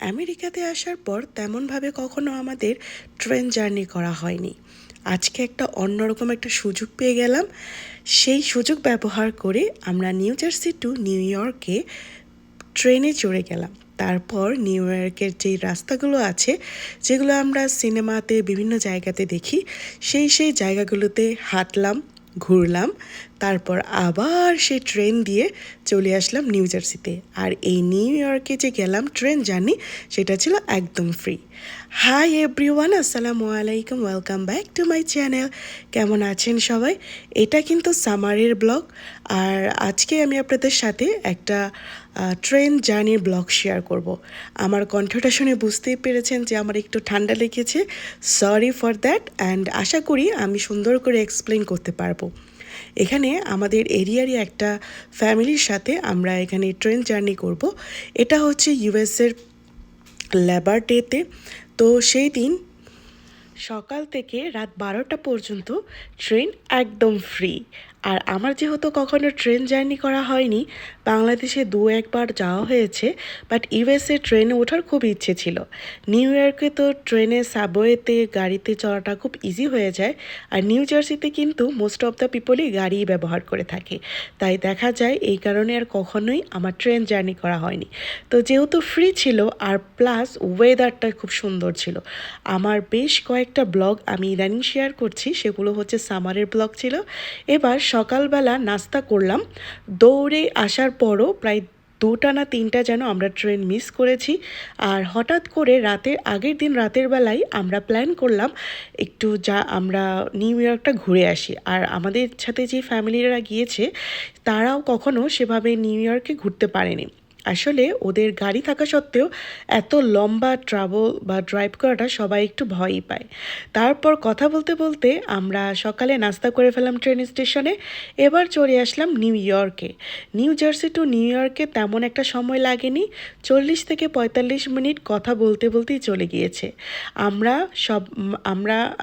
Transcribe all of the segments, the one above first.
আমেরিকাতে আসার পর তেমনভাবে কখনো আমাদের ট্রেন জার্নি করা হয়নি। আজকে একটা অন্যরকম একটা সুযোগ পেয়ে গেলাম। সেই সুযোগ ব্যবহার করে আমরা নিউ জার্সি টু নিউ ইয়র্কে ট্রেনে চড়ে গেলাম। তারপর নিউ ইয়র্কের যেই রাস্তাগুলো আছে, যেগুলো আমরা সিনেমাতে বিভিন্ন জায়গাতে দেখি, সেই সেই জায়গাগুলোতে হাঁটলাম। ঘুরলাম, তারপর আবার সেই ট্রেন দিয়ে চলে আসলাম নিউ জার্সিতে। আর এই নিউ ইয়র্কে যে গেলাম ট্রেন জানি সেটা ছিল একদম ফ্রি হাই এভরিওয়ান আসসালামু আলাইকুম welcome back to my channel কেমন আছেন সবাই? এটা কিন্তু সামারের ব্লগ আর আজকে আমি আপনাদের সাথে একটা ট্রেন জার্নির ব্লগ শেয়ার করব। আমার কণ্ঠটা শুনে বুঝতেই পেরেছেন যে আমার একটু ঠান্ডা লেগেছে। সরি ফর দ্যাট অ্যান্ড আশা করি আমি সুন্দর করে এক্সপ্লেন করতে পারব। এখানে আমাদের এরিয়ারই একটা ফ্যামিলির সাথে আমরা এখানে ট্রেন জার্নি করব। এটা হচ্ছে ইউএসের লেবার ডেতে তো সেই দিন সকাল থেকে রাত বারোটা পর্যন্ত ট্রেন একদম ফ্রি আর আমার যেহেতু কখনো ট্রেন জার্নি করা হয়নি, বাংলাদেশে দু একবার যাওয়া হয়েছে বাট ইউএসএ ট্রেনে ওঠার খুব ইচ্ছে ছিল। নিউ ইয়র্কে তো ট্রেনে সাবওয়েতে গাড়িতে চলাটা খুব ইজি হয়ে যায়, আর নিউ জার্সিতে কিন্তু মোস্ট অফ দ্য পিপলই গাড়ি ব্যবহার করে থাকে। তাই দেখা যায় এই কারণে আর কখনোই আমার ট্রেন জার্নি করা হয়নি। তো যেহেতু ফ্রি ছিল, আর প্লাস ওয়েদারটা খুব সুন্দর ছিল, আমার বেশ কয়েকটা ব্লগ আমি ইদানিং শেয়ার করছি, সেগুলো হচ্ছে সামারের ব্লগ ছিল। এবার সকালবেলা নাস্তা করলাম। দৌড়ে আসার পরও প্রায় দুটা না তিনটা যেন আমরা ট্রেন মিস করেছি। আর হঠাৎ করে রাতের আগের দিন রাতের বেলায় আমরা প্ল্যান করলাম একটু যা আমরা নিউ ইয়র্কটা ঘুরে আসি। আর আমাদের সাথে যে ফ্যামিলিরা গিয়েছে, তারাও কখনো সেভাবে নিউ ইয়র্কে ঘুরতে পারেনি। আসলে ওদের গাড়ি থাকা সত্ত্বেও এত লম্বা ট্রাভেল বা ড্রাইভ করাটা সবাই একটু ভয়ই পায়। তারপর কথা বলতে বলতে আমরা সকালে নাস্তা করে ফেলাম ট্রেন স্টেশনে এবার চলে আসলাম নিউ ইয়র্কে নিউ জার্সি টু নিউ ইয়র্কে তেমন একটা সময় লাগেনি, চল্লিশ থেকে পঁয়তাল্লিশ মিনিট কথা বলতে বলতেই চলে গিয়েছে। আমরা সব, আমরা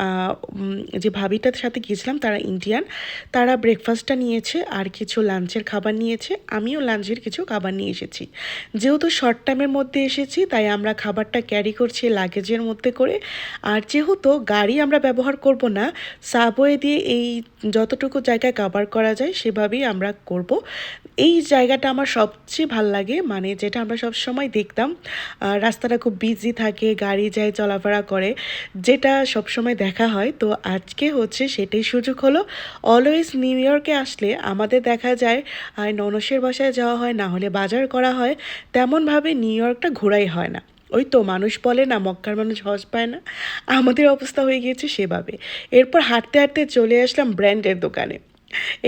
যে ভাবিটার সাথে গিয়েছিলাম তারা ইন্ডিয়ান তারা ব্রেকফাস্টটা নিয়েছে আর কিছু লাঞ্চের খাবার নিয়েছে, আমিও লাঞ্চের কিছু খাবার নিয়ে এসেছি। যেহেতু শর্ট টাইমের মধ্যে এসেছি, তাই আমরা খাবারটা ক্যারি করছি লাগেজের মধ্যে করে। আর যেহেতু গাড়ি আমরা ব্যবহার করব না সাবওয়ে দিয়ে এই যতটুকু জায়গায় কাভার করা যায়, সেভাবেই আমরা করব। এই জায়গাটা আমার সবচেয়ে ভালো লাগে মানে যেটা আমরা সব সময় দেখতাম রাস্তাটা খুব বিজি থাকে, গাড়ি যায়, চলাফেরা করে, যেটা সব সময় দেখা হয়। তো আজকে হচ্ছে সেটাই সুযোগ হলো। অলওয়েজ নিউ ইয়র্কে আসলে আমাদের দেখা যায় ননসের বাসায় যাওয়া হয়, না হলে বাজার করা হয়, তেমনভাবে নিউ ইয়র্কটা ঘোরাই হয় না। ওই তো মানুষ বলে না, মক্কার মানুষ হজ পায় না। আমাদের অবস্থা হয়ে গিয়েছে সেভাবে। এরপর হাঁটতে হাঁটতে চলে আসলাম ব্র্যান্ডের দোকানে।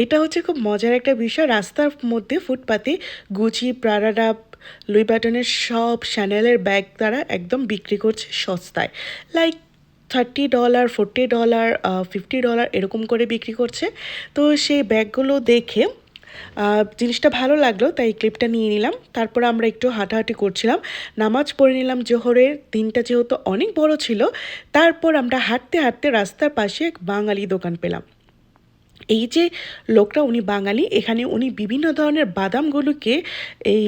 এটা হচ্ছে খুব মজার একটা বিষয়। রাস্তার মধ্যে ফুটপাতে গুচি প্রারাডাপ লুই ব্যাটনের সব শ্যানেলের ব্যাগ তারা একদম বিক্রি করছে সস্তায়। Like thirty dollar forty dollar fifty dollar এরকম করে বিক্রি করছে। তো সেই ব্যাগগুলো দেখে জিনিসটা ভালো লাগল, তাই ক্লিপটা নিয়ে নিলাম। তারপর আমরা একটু হাঁটাহাঁটি করছিলাম। নামাজ পড়ে নিলাম জোহরের দিনটা যেহেতু অনেক বড় ছিল, তারপর আমরা হাঁটতে হাঁটতে রাস্তার পাশে এক বাঙালি দোকান পেলাম। এই যে লোকটা উনি বাঙালি, এখানে উনি বিভিন্ন ধরনের বাদামগুলোকে এই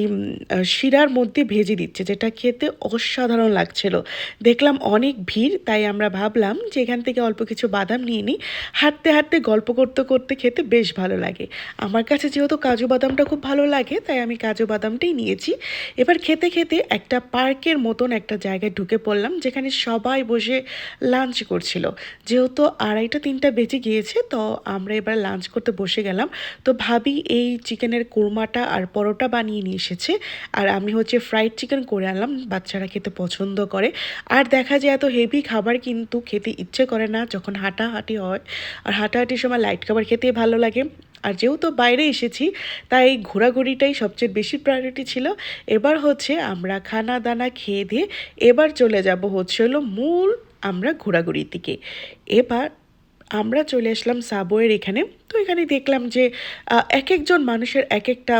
শিরার মধ্যে ভেজে দিচ্ছে, যেটা খেতে অসাধারণ লাগছিল। দেখলাম অনেক ভিড়, তাই আমরা ভাবলাম যে এখান থেকে অল্প কিছু বাদাম নিয়ে নিই। হাঁটতে হাঁটতে গল্প করতে করতে খেতে বেশ ভালো লাগে। আমার কাছে যেহেতু কাজু বাদামটা খুব ভালো লাগে, তাই আমি কাজু বাদামটাই নিয়েছি। এবার খেতে খেতে একটা পার্কের মতন একটা জায়গায় ঢুকে পড়লাম, যেখানে সবাই বসে লাঞ্চ করছিল। যেহেতু আড়াইটা তিনটা বেজে গিয়েছে, তো আমরা এবার লাঞ্চ করতে বসে গেলাম। তো ভাবি এই চিকেনের কোরমাটা আর পরোটা বানিয়ে নিয়ে এসেছে। আর আমি হচ্ছে ফ্রাইড চিকেন করে আনলাম, বাচ্চারা খেতে পছন্দ করে। আর দেখা যায় এত হেভি খাবার কিন্তু খেতে ইচ্ছে করে না যখন হাঁটাহাঁটি হয়। আর হাঁটাহাঁটির সময় লাইট খাবার খেতে ভালো লাগে। আর যেহেতু বাইরে এসেছি, তাই ঘোরাঘুরিটাই সবচেয়ে বেশি প্রায়োরিটি ছিল। এবার হচ্ছে আমরা খানা দানা খেয়ে দিয়ে এবার চলে যাব হচ্ছে হলো মূল আমরা ঘোরাঘুরির দিকে। এবার আমরা চলে আসলাম সাবওয়ের এখানে। তো এখানে দেখলাম যে এক একজন মানুষের এক একটা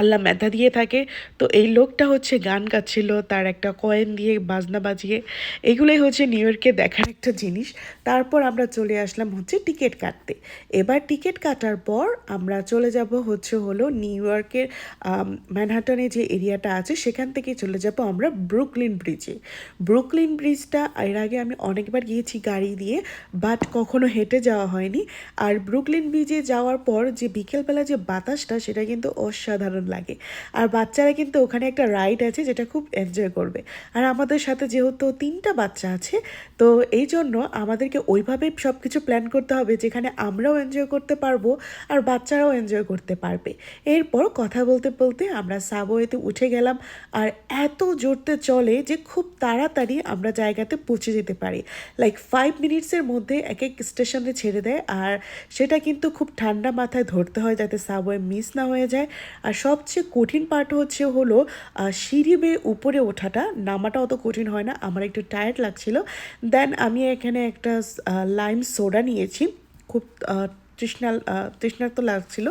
আল্লাহ মেধা দিয়ে থাকে। তো এই লোকটা হচ্ছে গান গাচ্ছিল, তার একটা কয়েন দিয়ে বাজনা বাজিয়ে। এগুলোই হচ্ছে নিউ ইয়র্কে দেখার একটা জিনিস। তারপর আমরা চলে আসলাম হচ্ছে টিকিট কাটতে। এবার টিকিট কাটার পর আমরা চলে যাব হচ্ছে হলো নিউ ইয়র্কের ম্যানহাটনে যে এরিয়াটা আছে, সেখান থেকে চলে যাব আমরা ব্রুকলিন ব্রিজে ব্রুকলিন ব্রিজটা এর আগে আমি অনেকবার গিয়েছি গাড়ি দিয়ে বাট কখনো হেঁটে যাওয়া হয়নি। আর ব্রুকলিন ব্রিজে যাওয়ার পর যে বিকেলবেলা যে বাতাসটা, সেটা কিন্তু অসাধারণ লাগে। আর বাচ্চারা কিন্তু ওখানে একটা রাইড আছে যেটা খুব এনজয় করবে। আর আমাদের সাথে যেহেতু তিনটা বাচ্চা আছে, তো এই জন্য আমাদেরকে ওইভাবে সব কিছু প্ল্যান করতে হবে যেখানে আমরাও এনজয় করতে পারব আর বাচ্চারাও এনজয় করতে পারবে। এরপর কথা বলতে বলতে আমরা সাবওয়েতে উঠে গেলাম আর এত জোরতে চলে যে খুব তাড়াতাড়ি আমরা জায়গাতে পৌঁছে যেতে পারি। লাইক ফাইভ মিনিটসের মধ্যে এক এক স্টেশনে ছেড়ে দেয় আর সেটা কিন্তু খুব ঠান্ডা মাথায় ধরতে হয় যাতে সাবওয়ে মিস না হয়ে যায়। আর সবচেয়ে কঠিন পার্ট হচ্ছে হলো সিঁড়ি বেয়ে উপরে ওঠাটা। নামাটা অত কঠিন হয় না আমার একটু টায়ার্ড লাগছিল। দেন আমি এখানে একটা লাইম সোডা নিয়েছি। খুব আহ, তৃষ্ণা আহ, তৃষ্ণার্ত লাগছিল।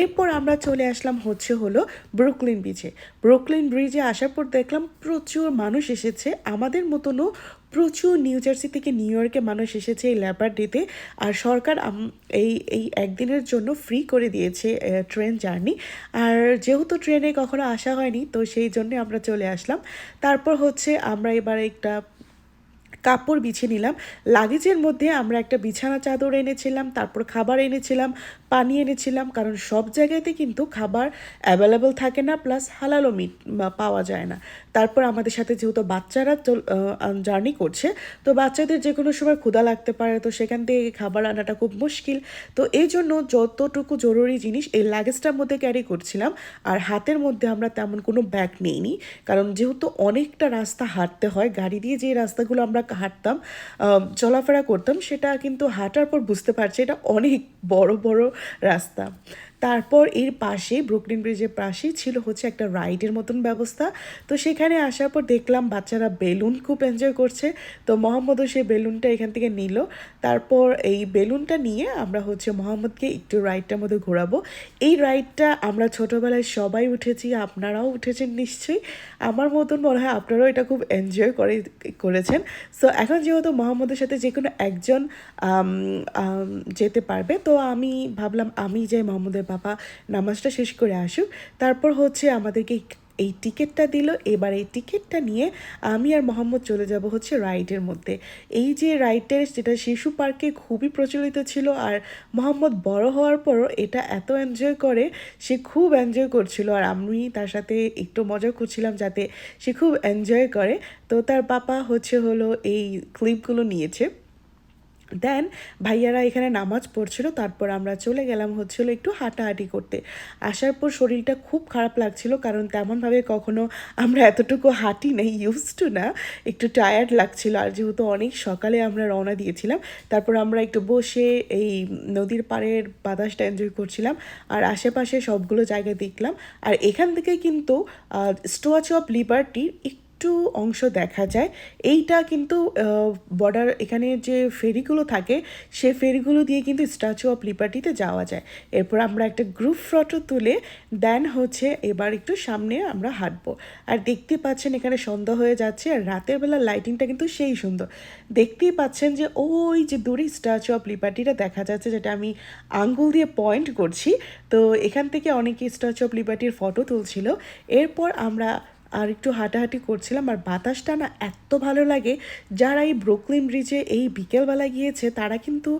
এরপর আমরা চলে আসলাম হচ্ছে হলো ব্রুকলিন ব্রিজে ব্রুকলিন ব্রিজে আসার পর দেখলাম প্রচুর মানুষ এসেছে। আমাদের মতনও প্রচুর নিউ জার্সি থেকে নিউ ইয়র্কে মানুষ এসেছে এই লেবার ডেতে আর সরকার এই এই একদিনের জন্য ফ্রি করে দিয়েছে ট্রেন জার্নি আর যেহেতু ট্রেনে কখনো আসা হয়নি, তো সেই জন্য আমরা চলে আসলাম। তারপর হচ্ছে আমরা এবার একটা কাপড় বিছিয়ে নিলাম। লাগেজের মধ্যে আমরা একটা বিছানা চাদর এনেছিলাম, তারপর খাবার এনেছিলাম। পানি এনেছিলাম, কারণ সব জায়গাতে কিন্তু খাবার অ্যাভেলেবল থাকে না প্লাস হালালো মিট পাওয়া যায় না। তারপর আমাদের সাথে যেহেতু বাচ্চারা জার্নি করছে, তো বাচ্চাদের যে কোনো সময় ক্ষুধা লাগতে পারে, তো সেখান থেকে খাবার আনাটা খুব মুশকিল। তো এই জন্য যতটুকু জরুরি জিনিস, এই লাগেজটার মধ্যে ক্যারি করছিলাম, আর হাতের মধ্যে আমরা তেমন কোনো ব্যাগ নেইনি, কারণ যেহেতু অনেকটা রাস্তা হাঁটতে হয়, গাড়ি দিয়ে যে রাস্তাগুলো আমরা হাঁটতাম চলাফেরা করতাম, সেটা কিন্তু হাঁটার পর বুঝতে পারছি, এটা অনেক বড় বড় রাস্তা। তারপর এর পাশে ব্রুকলিন ব্রিজের পাশেই ছিল হচ্ছে একটা রাইডের মতন ব্যবস্থা। তো সেখানে আসার পর দেখলাম বাচ্চারা বেলুন খুব এনজয় করছে। তো মোহাম্মদও সেই বেলুনটা এখান থেকে নিল। তারপর এই বেলুনটা নিয়ে আমরা হচ্ছে মোহাম্মদকে একটু রাইডটার মধ্যে ঘোরাবো। এই রাইডটা আমরা ছোটোবেলায় সবাই উঠেছি, আপনারাও উঠেছেন নিশ্চয়ই। আমার মতন মনে হয় আপনারাও এটা খুব এনজয় করে, করেছেন। সো এখন যেহেতু মোহাম্মদের সাথে যে কোনো একজন যেতে পারবে, তো আমি ভাবলাম আমি যাই মোহাম্মদের বাবা নামাজটা শেষ করে আসুক। তারপর হচ্ছে আমাদেরকে এই- টিকিটটা দিল। এবার এই টিকিটটা নিয়ে আমি আর মোহাম্মদ চলে যাব হচ্ছে রাইডের মধ্যে। এই যে রাইডের যেটা শিশু পার্কে খুবই প্রচলিত ছিল আর মোহাম্মদ বড় হওয়ার পরও এটা এত এনজয় করে, সে খুব এনজয় করছিল। আর আমি তার সাথে একটু মজা করছিলাম যাতে সে খুব এনজয় করে। তো তার পাপা হচ্ছে হলো এই ক্লিপগুলো নিয়েছে। দেন ভাইয়ারা এখানে নামাজ পড়ছিল, তারপর আমরা চলে গেলাম হচ্ছিল একটু হাঁটাহাঁটি করতে। আসার পর শরীরটা খুব খারাপ লাগছিল, কারণ তেমনভাবে কখনো আমরা এতটুকু হাঁটি নেই ইউজ টু না, একটু টায়ার্ড লাগছিল। আর যেহেতু অনেক সকালে আমরা রওনা দিয়েছিলাম, তারপর আমরা একটু বসে এই নদীর পাড়ের বাতাসটা এনজয় করছিলাম, আর আশেপাশে সবগুলো জায়গা দেখলাম। আর এখান থেকে কিন্তু স্টোয়াচ অফ লিবার্টির একটু অংশ দেখা যায়। এইটা কিন্তু বর্ডার এখানে যে ফেরিগুলো থাকে, সে ফেরিগুলো দিয়ে কিন্তু স্ট্যাচু অফ লিবার্টিতে যাওয়া যায়। এরপর আমরা একটা গ্রুপ ফটো তুলে দেন হচ্ছে এবার একটু সামনে আমরা হাঁটবো। আর দেখতে পাচ্ছেন এখানে সন্ধ্যা হয়ে যাচ্ছে, আর রাতের বেলা লাইটিংটা কিন্তু সেই সুন্দর। দেখতেই পাচ্ছেন যে ওই যে দূরে স্ট্যাচু অফ লিবার্টিটা দেখা যাচ্ছে, যেটা আমি আঙ্গুল দিয়ে পয়েন্ট করছি। তো এখান থেকে অনেকে স্ট্যাচু অফ লিবার্টির ফটো তুলছিল। এরপর আমরা আর একটু হাঁটাহাঁটি করছিলাম, আর বাতাসটা না এত ভালো লাগে। যারা এই ব্রুকলিন ব্রিজে এই বিকেলবেলা গিয়েছে, তারা কিন্তু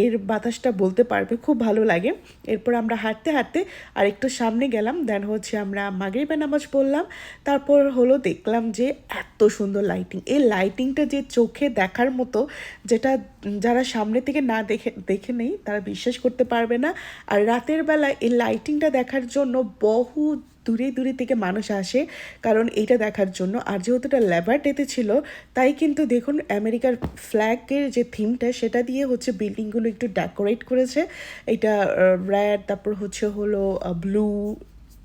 এর বাতাসটা বলতে পারবে, খুব ভালো লাগে। এরপর আমরা হাঁটতে হাঁটতে আর একটু সামনে গেলাম দেন হচ্ছে আমরা মাগরিবের নামাজ পড়লাম। তারপর হলো দেখলাম যে এত সুন্দর লাইটিং এই লাইটিংটা যে চোখে দেখার মতো, যেটা যারা সামনে থেকে না দেখে দেখে নেই, তারা বিশ্বাস করতে পারবে না। আর রাতের বেলা এই লাইটিংটা দেখার জন্য বহু দূরে দূরে থেকে মানুষ আসে, কারণ এইটা দেখার জন্য। আর যেহেতু এটা লেবার ডেতে ছিল, তাই কিন্তু দেখুন আমেরিকার ফ্ল্যাগের যে থিমটা সেটা দিয়ে হচ্ছে বিল্ডিংগুলো একটু ডেকোরেট করেছে। এটা রেড তারপর হচ্ছে হলো ব্লু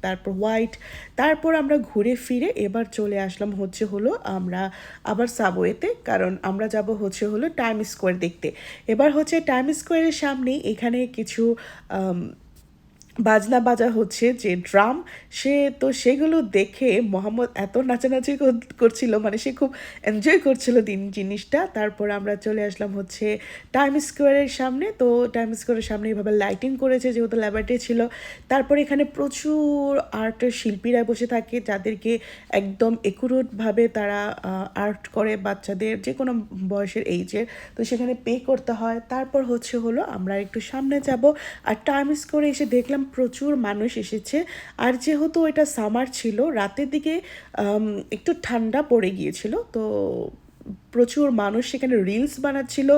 তারপর হোয়াইট তারপর আমরা ঘুরে ফিরে এবার চলে আসলাম হচ্ছে হলো আমরা আবার সাবওয়েতে কারণ আমরা যাব হচ্ছে হলো টাইম স্কোয়ার দেখতে। এবার হচ্ছে টাইম স্কোয়ারের সামনেই এখানে কিছু বাজনা বাজা হচ্ছে যে ড্রাম, সে তো সেগুলো দেখে মোহাম্মদ এত নাচানাচি কর- করছিল মানে সে খুব এনজয় করছিল দিন, জিনিসটা। তারপর আমরা চলে আসলাম হচ্ছে টাইম স্কোয়ারের সামনে। তো টাইম স্কোয়ারের সামনে এইভাবে লাইটিং করেছে, যেহেতু ল্যাবারটি ছিল। তারপর এখানে প্রচুর আর্টের শিল্পীরা বসে থাকে, যাদেরকে একদম একুরেটভাবে তারা আর্ট করে বাচ্চাদের যে কোনো বয়সের এইজের তো সেখানে পে করতে হয়। তারপর হচ্ছে হলো আমরা একটু সামনে যাব। আর টাইম স্কোয়ারে এসে দেখলাম প্রচুর মানুষ এসেছে। আর যেহেতু এটা সামার ছিল, রাতের দিকে একটু ঠান্ডা পড়ে গিয়েছিল, তো প্রচুর মানুষ সেখানে রিলস বানাচ্ছিল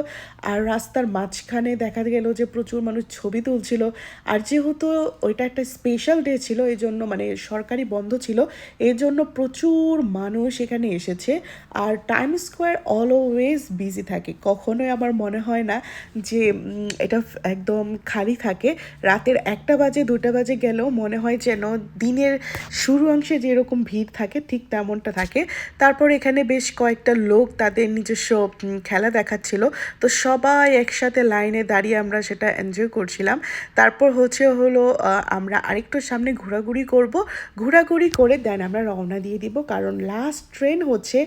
আর রাস্তার মাঝখানে দেখা গেল যে প্রচুর মানুষ ছবি তুলছিল। আর যেহেতু ওইটা একটা স্পেশাল ডে ছিল, এই জন্য মানে সরকারি বন্ধ ছিল এই জন্য প্রচুর মানুষ এখানে এসেছে। আর টাইম স্কোয়ার অলওয়েজ বিজি থাকে। কখনোই আমার মনে হয় না যে এটা একদম খালি থাকে। রাতের একটা বাজে, দুটা বাজে গেলেও মনে হয় যেন দিনের শুরু অংশে যেরকম ভিড় থাকে, ঠিক তেমনটা থাকে। তারপর এখানে বেশ কয়েকটা লোক তাদের নিজস্ব খেলা দেখাচ্ছিল। তো সবাই একসাথে লাইনে দাঁড়িয়ে আমরা সেটা এনজয় করছিলাম। তারপর হচ্ছে হলো আমরা আরেকটু সামনে ঘোরাঘুরি করব। ঘোরাঘুরি করে দেন আমরা রওনা দিয়ে দিব। কারণ লাস্ট ট্রেন হচ্ছে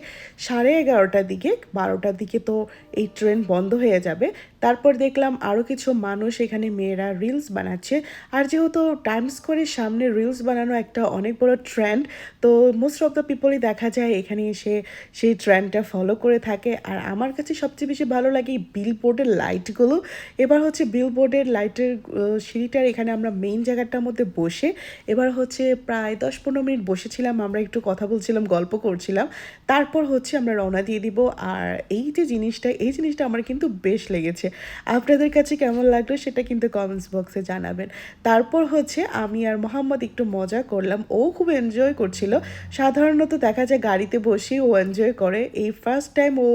সাড়ে এগারোটার দিকে, বারোটার দিকে তো এই ট্রেন বন্ধ হয়ে যাবে। তারপর দেখলাম আরও কিছু মানুষ এখানে মেয়েরা রিলস বানাচ্ছে। আর যেহেতু টাইম স্কোয়ারের সামনে রিলস বানানো একটা অনেক বড় ট্রেন্ড তো মোস্ট অফ দ্য পিপলই দেখা যায় এখানে এসে সেই ট্রেন্ডটা ফলো করে থাকে। আর আমার কাছে সবচেয়ে বেশি ভালো লাগে এই বিল বোর্ডের লাইটগুলো এবার হচ্ছে বিল বোর্ডের লাইটের সিঁড়িটার এখানে আমরা মেইন জায়গাটার মধ্যে বসে, এবার হচ্ছে প্রায় দশ পনেরো মিনিট বসেছিলাম, আমরা একটু কথা বলছিলাম, গল্প করছিলাম। তারপর হচ্ছে আমরা রওনা দিয়ে দিব। আর এই যে জিনিসটা, এই জিনিসটা আমার কিন্তু বেশ লেগেছে। আপনাদের কাছে কেমন লাগল সেটা কিন্তু কমেন্টস বক্সে জানাবেন। তারপর হচ্ছে আমি আর মোহাম্মদ একটু মজা করলাম। ও খুব এনজয় করছিল। সাধারণত দেখা যায় গাড়িতে বসে ও এনজয় করে। এই ফার্স্ট টাইম ও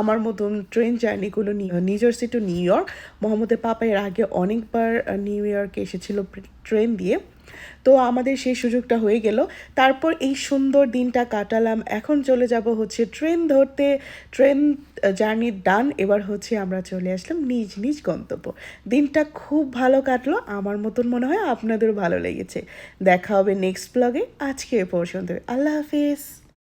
আমার মতন train জার্নিগুলো New Jersey to New York মোহাম্মদের পাপা এর আগে অনেকবার নিউ ইয়র্কে এসেছিল ট্রেন দিয়ে। তো আমাদের সেই সুযোগটা হয়ে গেল। তারপর এই সুন্দর দিনটা কাটালাম। এখন চলে যাব হচ্ছে ট্রেন ধরতে। ট্রেন জার্নি ডান এবার হচ্ছে আমরা চলে আসলাম নিজ নিজ গন্তব্য। দিনটা খুব ভালো কাটলো, আমার মতন মনে হয় আপনাদেরও ভালো লেগেছে। দেখা হবে নেক্সট ব্লগে আজকে পর্যন্ত আল্লাহ হাফিজ।